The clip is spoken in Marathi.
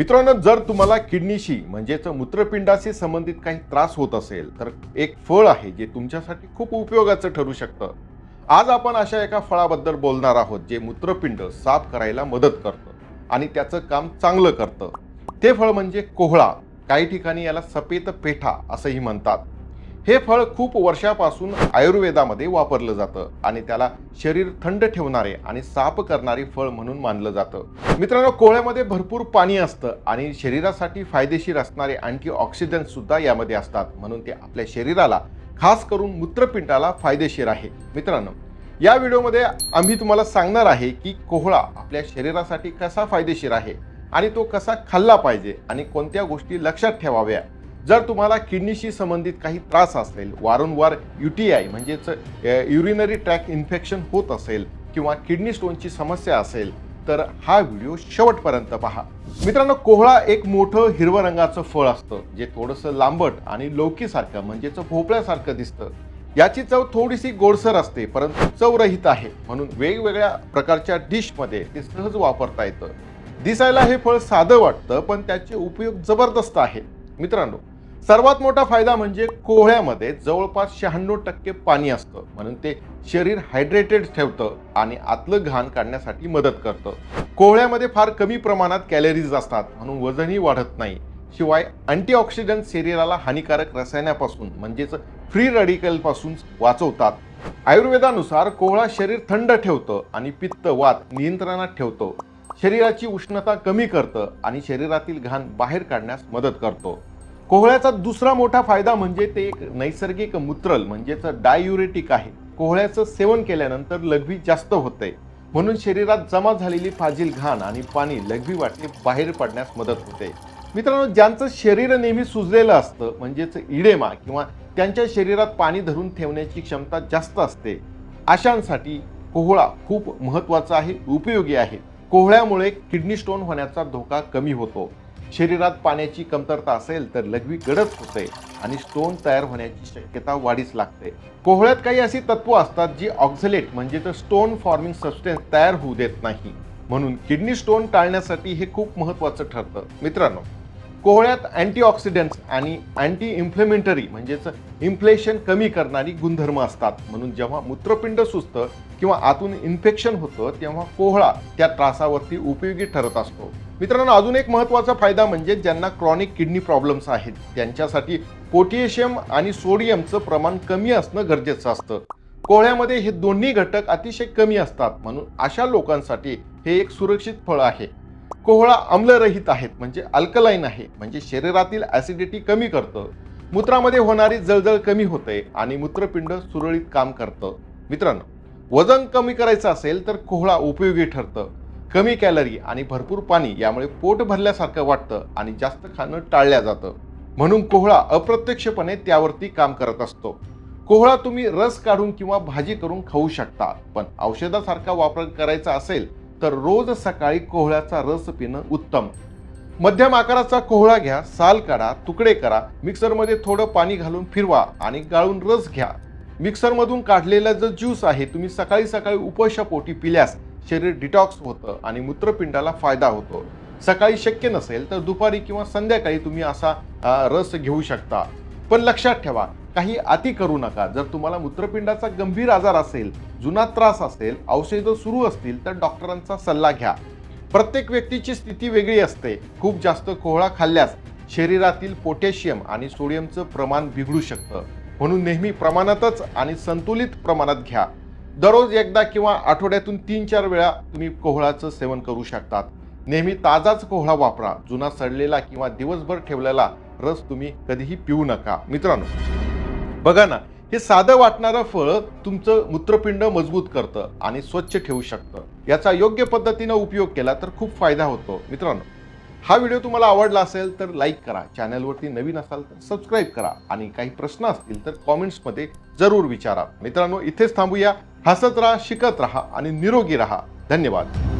मित्रांनो जर तुम्हाला किडनीशी म्हणजेच मूत्रपिंडाशी संबंधित काही त्रास होत असेल तर एक फळ आहे जे तुमच्यासाठी खूप उपयोगाचं ठरू शकतं. आज आपण अशा एका फळाबद्दल बोलणार आहोत जे मूत्रपिंड साफ करायला मदत करतं आणि त्याचं काम चांगलं करतं. ते फळ म्हणजे कोहळा. काही ठिकाणी याला सफेद पेठा असंही म्हणतात. हे फळ खूप वर्षापासून आयुर्वेदामध्ये वापरलं जातं आणि त्याला शरीर थंड ठेवणारे आणि साफ करणारे फळ म्हणून मानलं जातं. मित्रांनो कोहळ्यामध्ये भरपूर पाणी असतं आणि शरीरासाठी फायदेशीर असणारे अँटीऑक्सिडंट सुद्धा यामध्ये असतात. म्हणून ते आपल्या शरीराला खास करून मूत्रपिंडाला फायदेशीर आहे. मित्रांनो या व्हिडिओमध्ये आम्ही तुम्हाला सांगणार आहे की कोहळा आपल्या शरीरासाठी कसा फायदेशीर आहे आणि तो कसा खाल्ला पाहिजे आणि कोणत्या गोष्टी लक्षात ठेवाव्या. जर तुम्हाला किडनीशी संबंधित काही त्रास असेल वारंवार यू टी आय म्हणजेच युरिनरी ट्रॅक इन्फेक्शन होत असेल किंवा किडनी स्टोनची समस्या असेल तर हा व्हिडिओ शेवटपर्यंत पहा. मित्रांनो कोहळा एक मोठं हिरवं रंगाचं फळ असतं जे थोडंसं लांबट आणि लौकीसारखं म्हणजेच भोपळ्यासारखं दिसतं. याची चव थोडीशी गोडसर असते परंतु चवरहित आहे. म्हणून वेगवेगळ्या प्रकारच्या डिशमध्ये ते सहज वापरता येतं. दिसायला हे फळ साधं वाटतं पण त्याचे उपयोग जबरदस्त आहे. मित्रांनो सर्वात मोठा फायदा म्हणजे कोहळ्यामध्ये जवळपास शहाण्णव टक्के पाणी असतं. म्हणून ते शरीर हायड्रेटेड ठेवतं आणि आतलं घाण काढण्यासाठी मदत करतं. कोहळ्यामध्ये फार कमी प्रमाणात कॅलरीज असतात म्हणून वजनही वाढत नाही. शिवाय अँटीऑक्सिडंट शरीराला हानिकारक रसायनापासून म्हणजेच फ्री रॅडिकलपासून वाचवतात. आयुर्वेदानुसार कोहळा शरीर थंड ठेवतं आणि पित्त वात नियंत्रणात ठेवतो. शरीराची उष्णता कमी करतं आणि शरीरातील घाण बाहेर काढण्यास मदत करतो. कोहळ्याचा दुसरा मोठा फायदा म्हणजे ते एक नैसर्गिक मूत्रल म्हणजेच डायुरेटिक आहे. कोहळ्याचं सेवन केल्यानंतर लघवी जास्त होते. म्हणून शरीरात जमा झालेली फाजील घाण आणि पाणी लघवी वाटणे बाहेर पडण्यास मदत होते. मित्रांनो ज्यांचं शरीर नेहमी सुजलेलं असतं म्हणजेच इडेमा किंवा त्यांच्या शरीरात पाणी धरून ठेवण्याची क्षमता जास्त असते अशांसाठी कोहळा खूप महत्त्वाचा आहे उपयोगी आहे. कोहळ्यामुळे किडनी स्टोन होण्याचा धोका कमी होतो. शरीरात पाण्याची कमतरता असेल तर लघवी गडद होते आणि स्टोन तयार होण्याची शक्यता वाढीस लागते. कोहळ्यात काही अशी तत्व असतात जी ऑक्झलेट म्हणजे तर स्टोन फॉर्मिंग सबस्टन्स तयार होऊ देत नाही. म्हणून किडनी स्टोन टाळण्यासाठी हे खूप महत्त्वाचं ठरतं. मित्रांनो कोहळ्यात अँटीऑक्सिडंट्स आणि अँटी इन्फ्लेमेंटरी म्हणजेच इन्फ्लेशन कमी करणारी गुणधर्म असतात. म्हणून जेव्हा मूत्रपिंड सुचतं किंवा आतून इन्फेक्शन होतं तेव्हा कोहळा त्या त्रासावरती उपयोगी ठरत असतो. मित्रांनो अजून एक महत्त्वाचा फायदा म्हणजे ज्यांना क्रॉनिक किडनी प्रॉब्लेम्स आहेत त्यांच्यासाठी पोटॅशियम आणि सोडियमचं प्रमाण कमी असणं गरजेचं असतं. कोहळ्यामध्ये हे दोन्ही घटक अतिशय कमी असतात. म्हणून अशा लोकांसाठी हे एक सुरक्षित फळ आहे. कोहळा आम्लरहित आहेत म्हणजे अल्कलाईन आहे म्हणजे शरीरातील ॲसिडिटी कमी करतं. मूत्रामध्ये होणारी जळजळ कमी होते आणि मूत्रपिंड सुरळीत काम करतं. मित्रांनो वजन कमी करायचं असेल तर कोहळा उपयोगी ठरतं. कमी कॅलरी आणि भरपूर पाणी यामुळे पोट भरल्यासारखं वाटतं आणि जास्त खाणं टाळल्या जातं. म्हणून कोहळा अप्रत्यक्षपणे त्यावरती काम करत असतो. कोहळा तुम्ही रस काढून किंवा भाजी करून खाऊ शकता पण औषधासारखा वापर करायचा असेल तर रोज सकाळी कोहळ्याचा रस पिणं उत्तम. मध्यम आकाराचा कोहळा घ्या साल काढा तुकडे करा मिक्सरमध्ये थोडं पाणी घालून फिरवा आणि गाळून रस घ्या. मिक्सरमधून काढलेला जो ज्यूस आहे तुम्ही सकाळी सकाळी उपशापोटी पिल्यास शरीर डिटॉक्स होतं आणि मूत्रपिंडाला फायदा होतो. सकाळी शक्य नसेल तर दुपारी किंवा संध्याकाळी तुम्ही असा रस घेऊ शकता. पण लक्षात ठेवा काही अति करू नका. जर तुम्हाला मूत्रपिंडाचा गंभीर आजार असेल जुना त्रास असेल औषधं सुरू असतील तर डॉक्टरांचा सल्ला घ्या. प्रत्येक व्यक्तीची स्थिती वेगळी असते. खूप जास्त कोहळा खाल्ल्यास शरीरातील पोटॅशियम आणि सोडियमचं प्रमाण बिघडू शकतं. म्हणून नेहमी प्रमाणातच आणि संतुलित प्रमाणात घ्या. दररोज एकदा किंवा आठवड्यातून तीन चार वेळा तुम्ही कोहळाचं सेवन करू शकतात. नेहमी ताजाच कोहळा वापरा. जुना सडलेला किंवा दिवसभर ठेवलेला रस तुम्ही कधीही पिऊ नका. मित्रांनो बघा ना हे साधं वाटणारं फळ तुमचं मूत्रपिंड मजबूत करतं आणि स्वच्छ ठेवू शकतं. याचा योग्य पद्धतीनं उपयोग केला तर खूप फायदा होतो. मित्रांनो हा व्हिडिओ तुम्हाला आवडला असेल तर लाईक करा. चॅनलवरती नवीन असाल तर सबस्क्राईब करा आणि काही प्रश्न असतील तर कॉमेंट्समध्ये जरूर विचारा. मित्रांनो इथेच थांबूया. हसत राहा शिकत राहा आणि निरोगी राहा. धन्यवाद.